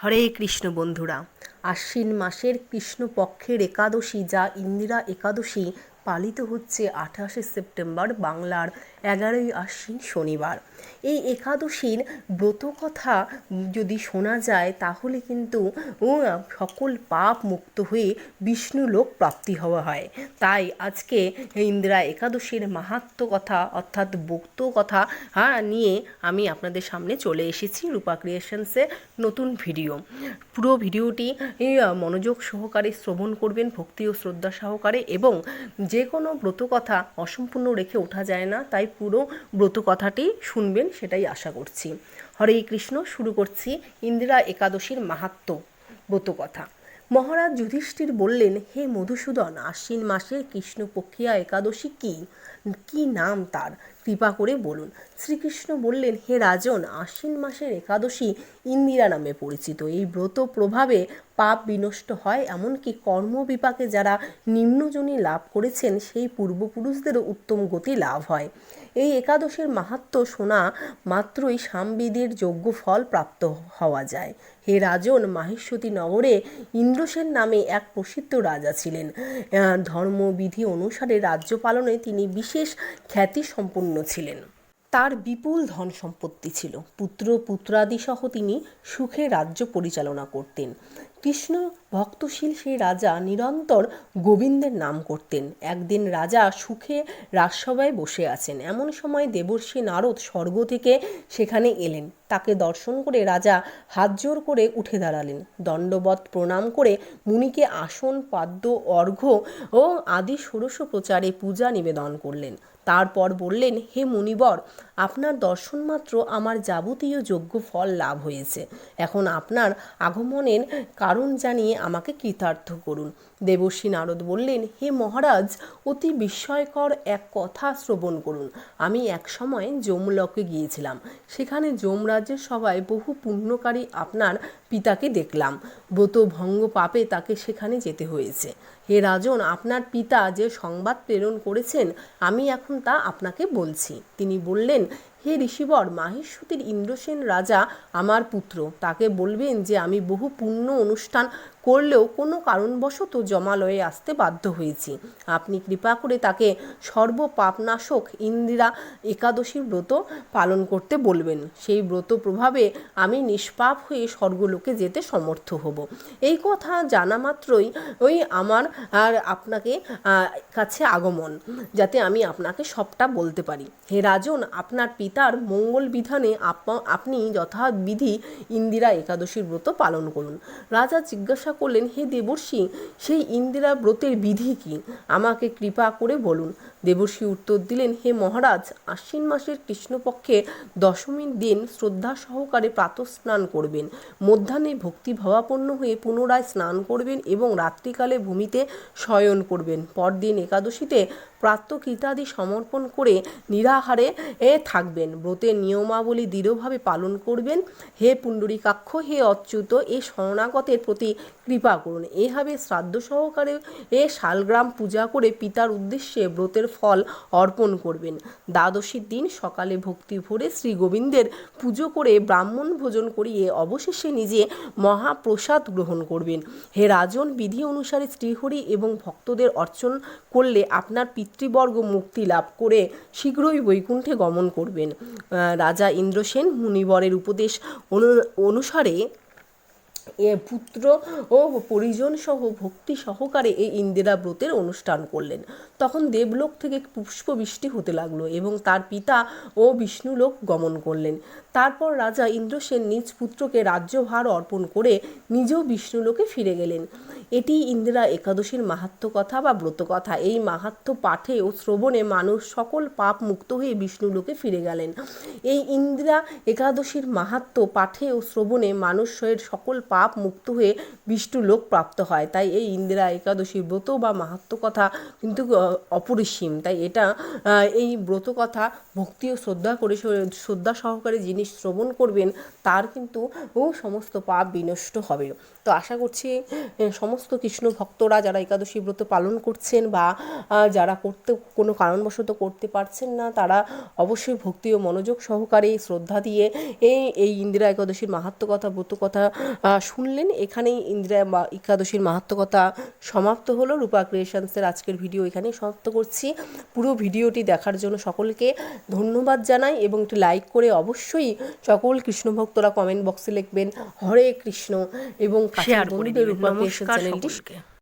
হরে কৃষ্ণ বন্ধুরা, আশ্বিন মাসের কৃষ্ণপক্ষের একাদশী যা ইন্দিরা একাদশী পালিত হচ্ছে আঠাশে সেপ্টেম্বর বাংলার এগারোই আশ্বিন শনিবার। এই একাদশীর ব্রত কথা যদি শোনা যায়, তাহলে কিন্তু সকল পাপ মুক্ত হয়ে বিষ্ণু লোক প্রাপ্তি হওয়া হয়। তাই আজকে ইন্দিরা একাদশীর মাহাত্ম কথা, অর্থাৎ বক্ত কথা হ্যাঁ নিয়ে আমি আপনাদের সামনে চলে এসেছি রূপা ক্রিয়েশনসে নতুন ভিডিও। পুরো ভিডিওটি মনোযোগ সহকারে শ্রবণ করবেন, ভক্তি ও শ্রদ্ধা সহকারে, এবং যে কোনো ব্রত কথা অসম্পূর্ণ রেখে ওঠা যায় না, তাই পুরো ব্রত কথাটি শুনবেন সেটাই আশা করছি। হরে কৃষ্ণ, শুরু করছি ইন্দিরা একাদশীর মাহাত্ম ব্রত কথা। মহারাজ যুধিষ্ঠির বললেন, হে মধুসূদন, আশ্বিন মাসের কৃষ্ণপক্ষিয়া একাদশী কি? কি নাম তার? কৃপা করে বলুন। শ্রীকৃষ্ণ বললেন, হে রাজন, আশ্বিন মাসের একাদশী ইন্দিরা নামে পরিচিত। এই ব্রত প্রভাবে পাপ বিনষ্ট হয়, এমনকি কর্মবিপাকে যারা নিম্নজনী লাভ করেছেন, সেই পূর্বপুরুষদেরও উত্তম গতি লাভ হয়। এই একাদশের মাহাত্ম শোনা মাত্রই সামবিদের যোগ্য ফল প্রাপ্ত হওয়া যায়। হে রাজন, মাহেশ্বতী নগরে ইন্দ্রসেন নামে এক প্রসিদ্ধ রাজা ছিলেন। ধর্মবিধি অনুসারে রাজ্য পালনে তিনি বিশেষ খ্যাতি সম্পন্ন ছিলেন। তার বিপুল ধন সম্পত্তি ছিল। পুত্র, পুত্রাদি সহ তিনি সুখে রাজ্য পরিচালনা করতেন। কৃষ্ণ ভক্তশীল সেই রাজা নিরন্তর গোবিন্দের নাম করতেন। একদিন রাজা সুখে রাজসভায় বসে আছেন। এমন সময় দেবর্ষী নারদ স্বর্গ থেকে সেখানে এলেন। তাকে দর্শন করে রাজা হাত জোর করে উঠে দাঁড়ালেন। দণ্ডবত প্রণাম করে মুনিকে আসন, পাদ্য, অর্ঘ্য ও আদি ষোড়শ প্রচারে পূজা নিবেদন করলেন। তারপর বললেন, হে মুনিবর, আপনার দর্শন মাত্র আমার যাবতীয় যোগ্য ফল লাভ হয়েছে। এখন আপনার আগমনের কারণ জানিয়ে আমাকে কৃতার্থ করুন। দেবশ্রী নারদ বললেন, হে মহারাজ, অতি বিস্ময়কর এক কথা শ্রবণ করুন। আমি এক সময় যমলকে গিয়েছিলাম। সেখানে যমরাজ্যের সভায় বহু পুণ্যকারী আপনার পিতাকে দেখলাম। ব্রত ভঙ্গ পাপে তাকে সেখানে যেতে হয়েছে। হে রাজন, আপনার পিতা যে সংবাদ প্রেরণ করেছেন, আমি এখন তা আপনাকে বলছি। তিনি বললেন হে ঋষিবর মাহেশ্বতীর ইন্দ্রসেন রাজা আমার পুত্র, তাকে বলবেন যে আমি বহু পুণ্য অনুষ্ঠান করলেও কোনো কারণবশত জমালয়ে আসতে বাধ্য হয়েছি। আপনি কৃপা করে তাকে সর্বপাপনাশক ইন্দিরা একাদশীর ব্রত পালন করতে বলবেন। সেই ব্রত প্রভাবে আমি নিষ্পাপ হয়ে স্বর্গলোকে যেতে সমর্থ হব। এই কথা জানা মাত্রই ওই আমার আর আপনাকে কাছে আগমন, যাতে আমি আপনাকে সবটা বলতে পারি। হে রাজন, আপনার পিতার মঙ্গল বিধানে আপ- আপনি যথাবিধি ইন্দিরা একাদশীর ব্রত পালন করুন। রাজা জিজ্ঞাসা করলেন, হে দেবর্ষী, সেই ইন্দিরা ব্রতের বিধি কি? আমাকে কৃপা করে বলুন। দেবর্ষী উত্তর দিলেন, হে মহারাজ, আশ্বিন মাসের কৃষ্ণপক্ষে দশমীর দিন শ্রদ্ধা সহকারে প্রাতঃস্নান করবেন। মধ্যাহ্নে ভক্তি ভাবাপন্ন হয়ে পুনরায় স্নান করবেন এবং রাত্রিকালে ভূমিতে শয়ন করবেন। পরদিন একাদশীতে প্রাত্যকৃতাদি সমর্পণ করে নিরাহারে এ থাকবেন। ব্রতের নিয়মাবলী দৃঢ়ভাবে পালন করবেন। হে পুণ্ডরীকাক্ষ, হে অচ্যুত, এ শরণাগতের প্রতি কৃপা করুন। এভাবে শ্রাদ্ধ সহকারে এ শালগ্রাম পূজা করে পিতার উদ্দেশ্যে ব্রতের ফল অর্পণ করবেন। দ্বাদশীর দিন সকালে ভক্তি ভরে শ্রী গোবিন্দের পুজো করে ব্রাহ্মণ ভোজন করিয়ে অবশেষে নিজে মহাপ্রসাদ গ্রহণ করবেন। হে রাজন, বিধি অনুসারে শ্রীহরি এবং ভক্তদের অর্চন করলে আপনার পিতৃবর্গ মুক্তি লাভ করে শীঘ্রই বৈকুণ্ঠে গমন করবেন। রাজা ইন্দ্রসেন মুনিবরের উপদেশ অনু- অনুসারে পুত্র ও পরিজন সহ ভক্তি সহকারে এই ইন্দিরা ব্রতের অনুষ্ঠান করলেন। তখন দেবলোক থেকে পুষ্পবৃষ্টি হতে লাগল এবং তার পিতা ও বিষ্ণুলোক গমন করলেন। তারপর রাজা ইন্দ্রসেন নিজ পুত্রকে রাজ্যভার অর্পণ করে নিজেও বিষ্ণুলোকে ফিরে গেলেন। এটি ইন্দিরা একাদশীর মাহাত্ম কথা বা ব্রত কথা। এই মাহাত্ম পাঠে ও শ্রবণে মানুষ সকল পাপ মুক্ত হয়ে বিষ্ণুলোকে ফিরে গেলেন। এই ইন্দিরা একাদশীর মাহাত্ম পাঠে ও শ্রবণে মানুষের সকল পাপ মুক্ত হয়ে বিষ্ণু লোক প্রাপ্ত হয়। তাই এই ইন্দিরা একাদশীর ব্রত বা মাহাত্ম কথা কিন্তু অপরিসীম। তাই এটা এই ব্রত কথা ভক্তি ও শ্রদ্ধা করে শ্রদ্ধা সহকারে যিনি শ্রবণ করবেন, তার কিন্তু, ও সমস্ত পাপ বিনষ্ট হবে। তো আশা করছি সমস্ত কৃষ্ণ ভক্তরা যারা একাদশী ব্রত পালন করছেন বা যারা করতে, কোনো কারণবশত করতে পারছেন না, তারা অবশ্যই ভক্তি ও মনোযোগ সহকারে শ্রদ্ধা দিয়ে এই এই ইন্দিরা একাদশীর মাহাত্ম কথা, ব্রত কথা শুনলেন এখানেই ইন্দিরা বা একাদশীর মাহাত্মকতা সমাপ্ত হলো রূপা ক্রিয়েশনসের আজকের ভিডিও এখানেই সমাপ্ত করছি পুরো ভিডিওটি দেখার জন্য সকলকে ধন্যবাদ জানাই এবং একটি লাইক করে অবশ্যই সকল কৃষ্ণ ভক্তরা কমেন্ট বক্সে লিখবেন হরে কৃষ্ণ এবং। রূপা ক্রিয়েশন চ্যানেলটি।